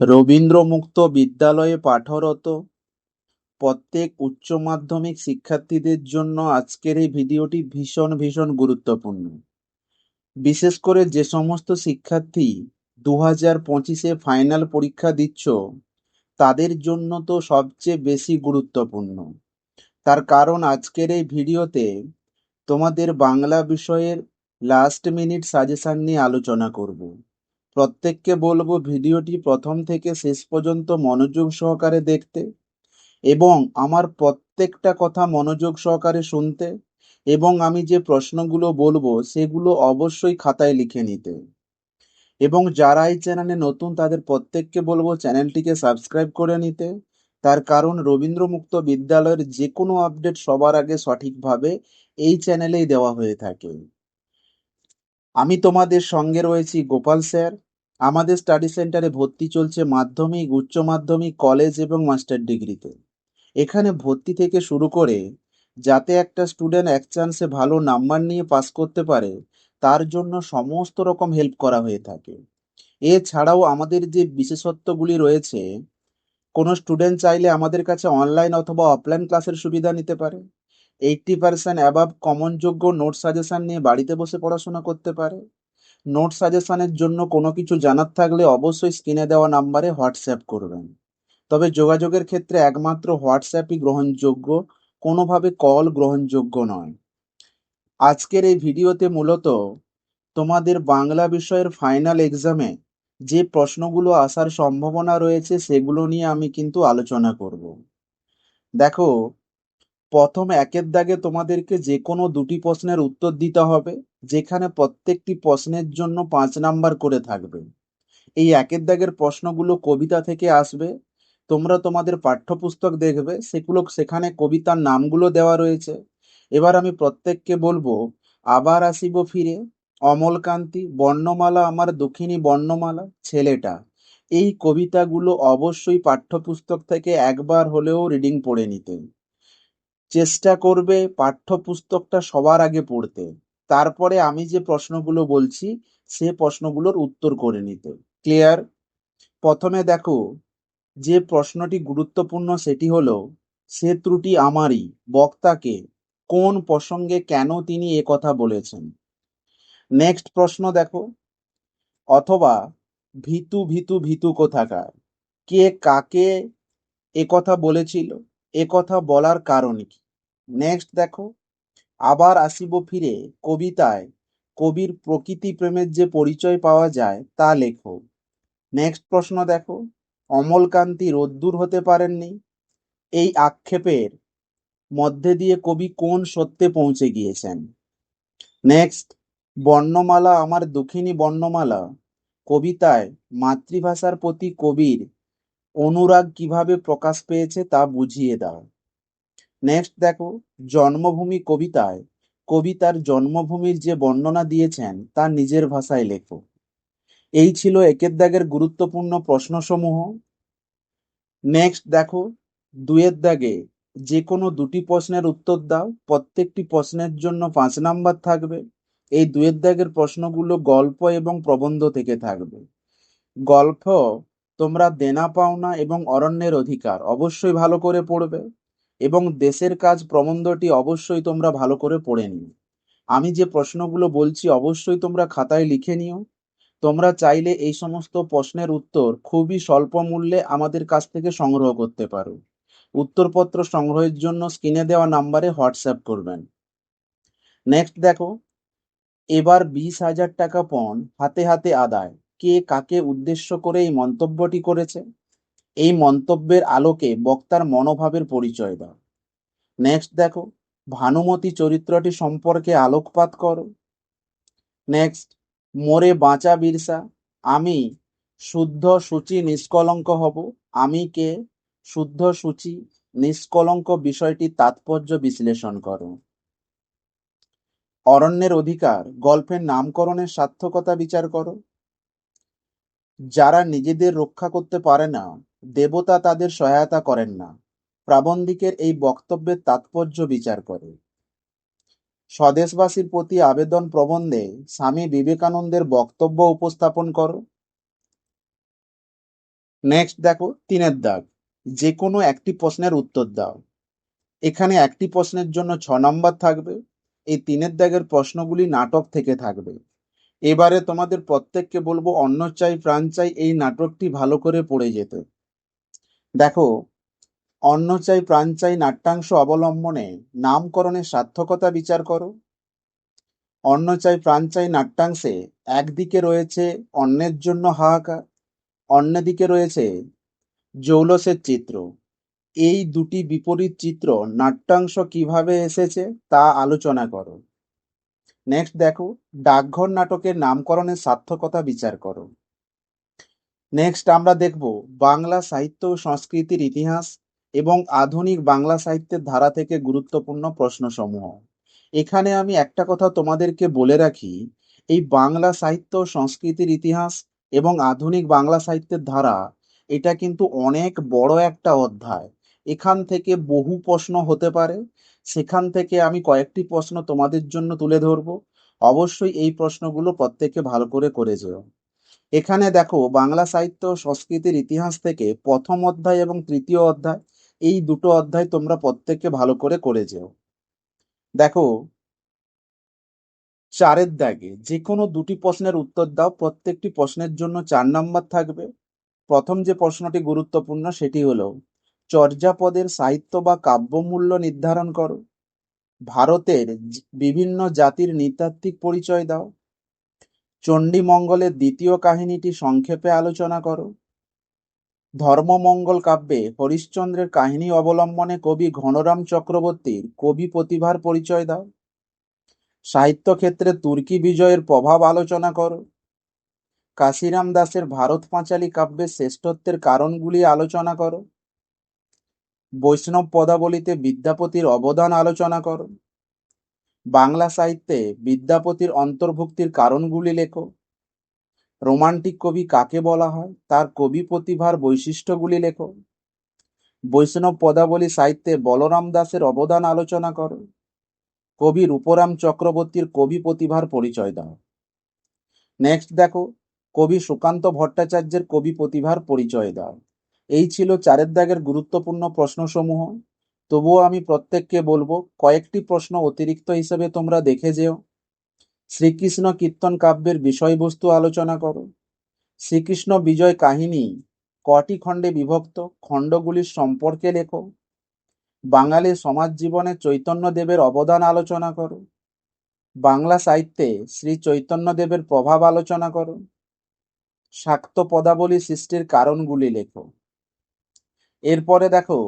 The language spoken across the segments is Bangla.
রবীন্দ্রমুক্ত বিদ্যালয়ে পাঠরত। প্রত্যেক উচ্চ মাধ্যমিক শিক্ষার্থীদের জন্য আজকের এই ভিডিওটি ভীষণ ভীষণ গুরুত্বপূর্ণ। বিশেষ করে যে সমস্ত শিক্ষার্থী দু হাজার পঁচিশে ফাইনাল পরীক্ষা দিচ্ছ, তাদের জন্য তো সবচেয়ে বেশি গুরুত্বপূর্ণ। তার কারণ আজকের এই ভিডিওতে তোমাদের বাংলা বিষয়ের লাস্ট মিনিট সাজেশন নিয়ে আলোচনা করব। প্রত্যেককে বলব ভিডিওটি প্রথম থেকে শেষ পর্যন্ত মনোযোগ সহকারে দেখতে এবং আমার প্রত্যেকটা কথা মনোযোগ সহকারে শুনতে এবং আমি যে প্রশ্নগুলো বলব সেগুলো অবশ্যই খাতায় লিখে নিতে। এবং যারা এই চ্যানেলে নতুন তাদের প্রত্যেককে বলব চ্যানেলটিকে সাবস্ক্রাইব করে নিতে। তার কারণ রবীন্দ্রমুক্ত বিদ্যালয়ের যে কোনো আপডেট সবার আগে সঠিকভাবে এই চ্যানেলেই দেওয়া হয়ে থাকে। আমি তোমাদের সঙ্গে রয়েছি, গোপাল স্যার। আমাদের স্টাডি সেন্টারে ভর্তি চলছে মাধ্যমিক, উচ্চ মাধ্যমিক, কলেজ এবং মাস্টার ডিগ্রিতে। এখানে ভর্তি থেকে শুরু করে যাতে একটা স্টুডেন্ট এক চান্সে ভালো নাম্বার নিয়ে পাস করতে পারে, তার জন্য সমস্ত রকম হেল্প করা হয়ে থাকে। এছাড়াও আমাদের যে বিশেষত্বগুলি রয়েছে, কোনো স্টুডেন্ট চাইলে আমাদের কাছে অনলাইন অথবা অফলাইন ক্লাসের সুবিধা নিতে পারে। এইটটি পার্সেন্ট অ্যাবাভ কমনযোগ্য নোট সাজেশন নিয়ে বাড়িতে বসে পড়াশোনা করতে পারে। নোট সাজেশনের জন্য কোনো কিছু জানার থাকলে অবশ্যই স্ক্রিনে দেওয়া নাম্বারে হোয়াটসঅ্যাপ করবেন। তবে যোগাযোগের ক্ষেত্রে একমাত্র হোয়াটসঅ্যাপই গ্রহণযোগ্য, কোনোভাবে কল গ্রহণযোগ্য নয়। আজকের এই ভিডিওতে মূলত তোমাদের বাংলা বিষয়ের ফাইনাল এক্সামে যে প্রশ্নগুলো আসার সম্ভাবনা রয়েছে সেগুলো নিয়ে আমি কিন্তু আলোচনা করব। দেখো প্রথম একের দাগে তোমাদেরকে যে কোনো দুটি প্রশ্নের উত্তর দিতে হবে, যেখানে প্রত্যেকটি প্রশ্নের জন্য পাঁচ নাম্বার করে থাকবে। এই একের দাগের প্রশ্নগুলো কবিতা থেকে আসবে, তোমরা তোমাদের পাঠ্যপুস্তক দেখবে, সেগুলো সেখানে কবিতার নামগুলো দেওয়া রয়েছে। এবার আমি প্রত্যেককে বলব, আবার আসিব ফিরে, অমলকান্তি, বর্ণমালা, আমার দক্ষিণী বর্ণমালা, ছেলেটা। এই কবিতাগুলো অবশ্যই পাঠ্যপুস্তক থেকে একবার হলেও রিডিং পড়ে নিতে। চেষ্টা করবে পাঠ্যপুস্তকটা সবার আগে পড়তে। তারপরে আমি যে প্রশ্নগুলো বলছি, সে প্রশ্নগুলোর উত্তর করে নিতে। ক্লিয়ার? প্রথমে দেখো, যে প্রশ্নটি গুরুত্বপূর্ণ সেটি হলো, সে ত্রুটি আমারই, বক্তাকে, কোন প্রসঙ্গে কেন তিনি এ কথা বলেছেন? নেক্সট প্রশ্ন দেখো, অথবা ভীতু ভীতু ভীতু কোথাকার, কে কাকে এ কথা বলেছিল, এ কথা বলার কারণ কি? নেক্সট দেখো। আবার আসিব ফিরে কবিতায়, কবির প্রকৃতি প্রেমের যে পরিচয় পাওয়া যায় তা লেখো। নেক্সট প্রশ্ন দেখো। অমলকান্তি রোদ্দুর হতে পারেননি। এই আক্ষেপের মধ্যে দিয়ে কবি কোন সত্যে পৌঁছে গিয়েছেন? নেক্সট বর্ণমালা, আমার দুঃখিনী বর্ণমালা। কবিতায় মাতৃভাষার প্রতি কবির অনুরাগ কীভাবে প্রকাশ পেয়েছে তা বুঝিয়ে দাও। নেক্সট দেখো, জন্মভূমি কবিতায়, কবিতার জন্মভূমির যে বর্ণনা দিয়েছেন, তা নিজের ভাষায় লেখো। এই ছিল একের দাগের গুরুত্বপূর্ণ প্রশ্নসমূহ। নেক্সট দেখো দুয়ের দাগে যে কোনো দুটি প্রশ্নের উত্তর দাও, প্রত্যেকটি প্রশ্নের জন্য পাঁচ নাম্বার থাকবে। এই দুয়ের দাগের প্রশ্নগুলো গল্প এবং প্রবন্ধ থেকে থাকবে। গল্প তোমরা দেনা পাওনা এবং অরণ্যের অধিকার অবশ্যই ভালো করে পড়বে। এবং দেশের কাজ প্রবন্ধটি অবশ্যই তোমরা ভালো করে পড়ে নিও। আমি যে প্রশ্নগুলো বলছি অবশ্যই তোমরা খাতায় লিখে নিও। তোমরা চাইলে এই সমস্ত প্রশ্নের উত্তর খুবই স্বল্প মূল্যে আমাদের কাছ থেকে সংগ্রহ করতে পারো। উত্তরপত্র সংগ্রহের জন্য স্ক্রিনে দেওয়া নাম্বারে হোয়াটসঅ্যাপ করবেন। নেক্সট দেখো, এবার বিশ হাজার টাকা পণ, হাতে হাতে আদায়। কে কাকে উদ্দেশ্য করে এই মন্তব্যটি করেছে? এই মন্তব্যের আলোকে বক্তার মনোভাবের পরিচয় দাও। নেক্সট দেখো, ভানুমতি চরিত্রটি সম্পর্কে আলোকপাত করো। নেক্সট মোরে বাঁচা বিরসা, আমি শুদ্ধ সূচি নিষ্কলঙ্ক হব, আমি কে? শুদ্ধ সূচি নিষ্কলঙ্ক বিষয়টি তাৎপর্য বিশ্লেষণ করো। অরণ্যের অধিকার, গল্পের নামকরণের সার্থকতা বিচার করো। যারা নিজেদের রক্ষা করতে পারে না দেবতা তাদের সহায়তা করেন না। প্রাবন্ধিকের এই বক্তব্যের তাৎপর্য বিচার করে। স্বদেশবাসীর প্রতি আবেদন প্রবন্ধে স্বামী বিবেকানন্দের বক্তব্য উপস্থাপন করো। নেক্সট দেখো, তিনের দাগ। যে কোনো একটি প্রশ্নের উত্তর দাও। এখানে একটি প্রশ্নের জন্য ছ নম্বর থাকবে। এই তিনের দাগের প্রশ্নগুলি নাটক থেকে থাকবে। এবারে তোমাদের প্রত্যেককে বলব অন্ন চাই প্রাণ চাই এই নাটকটি ভালো করে পড়ে যেতে। দেখো অন্ন চাই প্রাণ চাই নাট্যাংশ অবলম্বনে নামকরণের সার্থকতা বিচার করো। অন্ন চাই প্রাণ চাই নাট্যাংশে একদিকে রয়েছে অন্নের জন্য হাহাকার, অন্যদিকে রয়েছে জৌলসের চিত্র। এই দুটি বিপরীত চিত্র নাট্যাংশ কীভাবে এসেছে তা আলোচনা করো। নেক্সট দেখো, ডাকঘর নাটকের নামকরণের সার্থকতা বিচার করো। নেক্সট আমরা দেখব বাংলা সাহিত্য ও সংস্কৃতির ইতিহাস এবং আধুনিক বাংলা সাহিত্যের ধারা থেকে গুরুত্বপূর্ণ প্রশ্নসমূহ। এখানে আমি একটা কথা তোমাদেরকে বলে রাখি, এই বাংলা সাহিত্য ও সংস্কৃতির ইতিহাস এবং আধুনিক বাংলা সাহিত্যের ধারা, এটা কিন্তু অনেক বড় একটা অধ্যায়। এখান থেকে বহু প্রশ্ন হতে পারে, সেখান থেকে আমি কয়েকটি প্রশ্ন তোমাদের জন্য তুলে ধরবো। অবশ্যই এই প্রশ্নগুলো প্রত্যেকে ভালো করে করে যেও। এখানে দেখো বাংলা সাহিত্য সংস্কৃতির ইতিহাস থেকে প্রথম অধ্যায় এবং তৃতীয় অধ্যায়, এই দুটো অধ্যায় তোমরা প্রত্যেককে ভালো করে করে যেও। দেখো, চারের দাগে যে কোনো দুটি প্রশ্নের উত্তর দাও, প্রত্যেকটি প্রশ্নের জন্য চার নম্বর থাকবে। প্রথম যে প্রশ্নটি গুরুত্বপূর্ণ সেটি হলো, চর্যাপদের সাহিত্য বা কাব্যমূল্য নির্ধারণ করো। ভারতের বিভিন্ন জাতির নৃতাত্ত্বিক পরিচয় দাও। চণ্ডীমঙ্গলের দ্বিতীয় কাহিনীটি সংক্ষেপে আলোচনা করো। ধর্মমঙ্গল কাব্যে হরিশ্চন্দ্রের কাহিনী অবলম্বনে কবি ঘনরাম চক্রবর্তীর কবি প্রতিভার পরিচয় দাও। সাহিত্যক্ষেত্রে তুর্কি বিজয়ের প্রভাব আলোচনা করো। কাশিরাম দাসের ভারত পাঁচালী কাব্যের শ্রেষ্ঠত্বের কারণগুলি আলোচনা করো। বৈষ্ণব পদাবলিতে বিদ্যাপতির অবদান আলোচনা করো। বাংলা সাহিত্যে বিদ্যাপতির অন্তর্ভুক্তির কারণগুলি লেখো। রোমান্টিক কবি কাকে বলা হয়? তার কবি প্রতিভার বৈশিষ্ট্যগুলি লেখো। বৈষ্ণব পদাবলী সাহিত্যে বলরাম দাসের অবদান আলোচনা করো। কবি রূপরাম চক্রবর্তীর কবি প্রতিভার পরিচয় দাও। নেক্সট দেখো, কবি সুকান্ত ভট্টাচার্যের কবি প্রতিভার পরিচয় দাও। এই ছিল চারের দাগের গুরুত্বপূর্ণ প্রশ্নসমূহ। তবুও আমি প্রত্যেককে বলব, কয়েকটি প্রশ্ন অতিরিক্ত হিসেবে তোমরা দেখে যেও। শ্রীকৃষ্ণ কীর্তন কাব্যের বিষয়বস্তু আলোচনা করো। শ্রীকৃষ্ণ বিজয় কাহিনী কটি খণ্ডে বিভক্ত, খণ্ডগুলির সম্পর্কে লেখো। বাঙালি সমাজ জীবনে চৈতন্যদেবের অবদান আলোচনা করো। বাংলা সাহিত্যে শ্রী চৈতন্যদেবের প্রভাব আলোচনা করো। শাক্ত পদাবলী সৃষ্টির কারণগুলি লেখো। এরপরে দেখো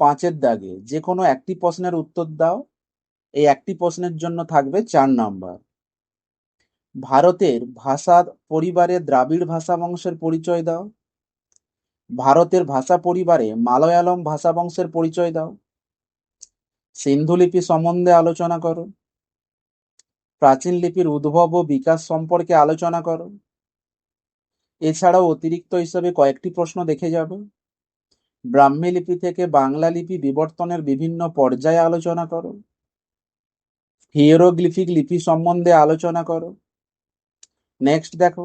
পাঁচের দাগে যে কোনো একটি প্রশ্নের উত্তর দাও। এই একটি প্রশ্নের জন্য থাকবে চার নাম্বার। ভারতের ভাষা পরিবারে দ্রাবিড় ভাষা বংশের পরিচয় দাও। ভারতের ভাষা পরিবারে মালয়ালম ভাষা বংশের পরিচয় দাও। সিন্ধু লিপি সম্বন্ধে আলোচনা করো। প্রাচীন লিপির উদ্ভব ও বিকাশ সম্পর্কে আলোচনা করো। এছাড়াও অতিরিক্ত হিসেবে কয়েকটি প্রশ্ন দেখে যাবে। ব্রাহ্মী লিপি থেকে বাংলা লিপি বিবর্তনের বিভিন্ন পর্যায়ে আলোচনা করো। হিয়েরোগ্লিফিক লিপি সম্বন্ধে আলোচনা করো। নেক্সট দেখো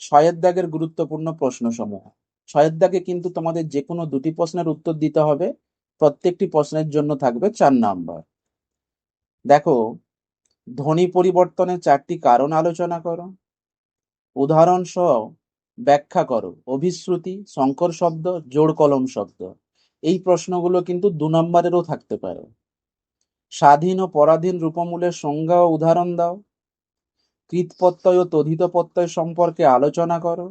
ছয়ের দাগের গুরুত্বপূর্ণ প্রশ্নসমূহ। ছয়ের দাগে কিন্তু তোমাদের যে কোনো দুটি প্রশ্নের উত্তর দিতে হবে, প্রত্যেকটি প্রশ্নের জন্য থাকবে চার নাম্বার। দেখো, ধ্বনি পরিবর্তনের চারটি কারণ আলোচনা করো। উদাহরণ সহ ব্যাখ্যা করো। অভিশ্রুতি সংকর শব্দ, জোড় কলম শব্দ। এই প্রশ্নগুলো কিন্তু দু নম্বরেরও থাকতে পারে। স্বাধীন ও পরাধীন রূপমূলের সংজ্ঞা ও উদাহরণ দাও। কৃতপ্রত্যয় ও তথিত প্রত্যয় সম্পর্কে আলোচনা করো।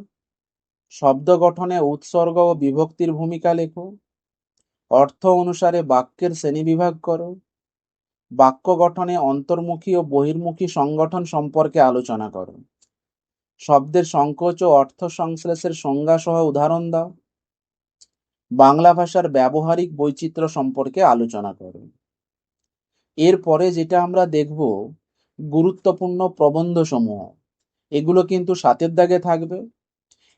শব্দ গঠনে উৎসর্গ ও বিভক্তির ভূমিকা লেখো। অর্থ অনুসারে বাক্যের শ্রেণীবিভাগ করো। বাক্য গঠনে অন্তর্মুখী ও বহির্মুখী সংগঠন সম্পর্কে আলোচনা করো। শব্দের সংকোচ ও অর্থ সংশ্লেষের সংজ্ঞা সহ উদাহরণ দাও। বাংলা ভাষার ব্যবহারিক বৈচিত্র্য সম্পর্কে আলোচনা করো। এরপরে যেটা আমরা দেখব, গুরুত্বপূর্ণ প্রবন্ধ সমূহ। এগুলো কিন্তু সাতের দাগে থাকবে।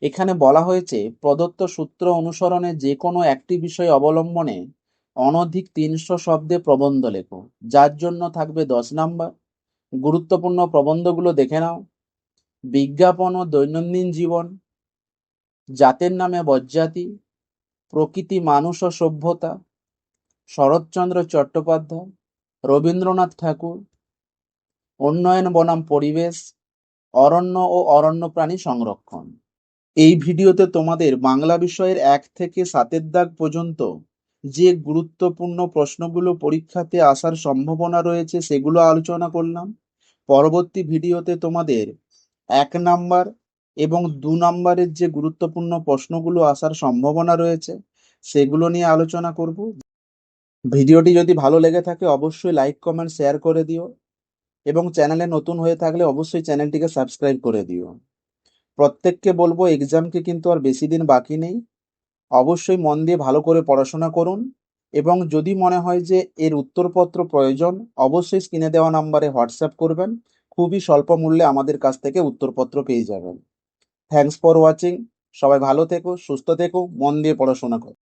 এখানে বলা হয়েছে, প্রদত্ত সূত্র অনুসরণে যে কোনো একটি বিষয় অবলম্বনে অনধিক তিনশো শব্দে প্রবন্ধ লেখো, যার জন্য থাকবে দশ নাম্বার। গুরুত্বপূর্ণ প্রবন্ধগুলো দেখে নাও। বিজ্ঞাপন ও দৈনন্দিন জীবন, জাতের নামে বজ্জাতি, প্রকৃতি, মানুষ ও সভ্যতা, শরৎচন্দ্র চট্টোপাধ্যায়, রবীন্দ্রনাথ ঠাকুর, উন্নয়ন বনাম পরিবেশ, অরণ্য ও অরণ্য প্রাণী সংরক্ষণ। এই ভিডিওতে তোমাদের বাংলা বিষয়ের এক থেকে সাতের দাগ পর্যন্ত যে গুরুত্বপূর্ণ প্রশ্নগুলো পরীক্ষাতে আসার সম্ভাবনা রয়েছে সেগুলো আলোচনা করলাম। পরবর্তী ভিডিওতে তোমাদের এক নাম্বার এবং দু নাম্বারের যে গুরুত্বপূর্ণ প্রশ্নগুলো আসার সম্ভাবনা রয়েছে, সেগুলো নিয়ে আলোচনা করব। ভিডিওটি যদি ভালো লেগে থাকে, অবশ্যই লাইক, কমেন্ট, শেয়ার করে দিও এবং চ্যানেলে নতুন হয়ে থাকলে অবশ্যই চ্যানেলটিকে সাবস্ক্রাইব করে দিও। প্রত্যেককে বলব, এক্সামকে কিন্তু আর বেশি দিন বাকি নেই। অবশ্যই মন দিয়ে ভালো করে পড়াশোনা করুন এবং যদি মনে হয় যে এর উত্তরপত্র প্রয়োজন, অবশ্যই স্ক্রিনে দেওয়া নাম্বারে হোয়াটসঅ্যাপ করবেন। খুবই স্বল্প মূল্যে আমাদের কাছ থেকে উত্তরপত্র পেয়ে যাবেন। থ্যাংকস ফর ওয়াচিং সবাই ভালো থেকো, সুস্থ থেকো, মন দিয়ে পড়াশোনা করো।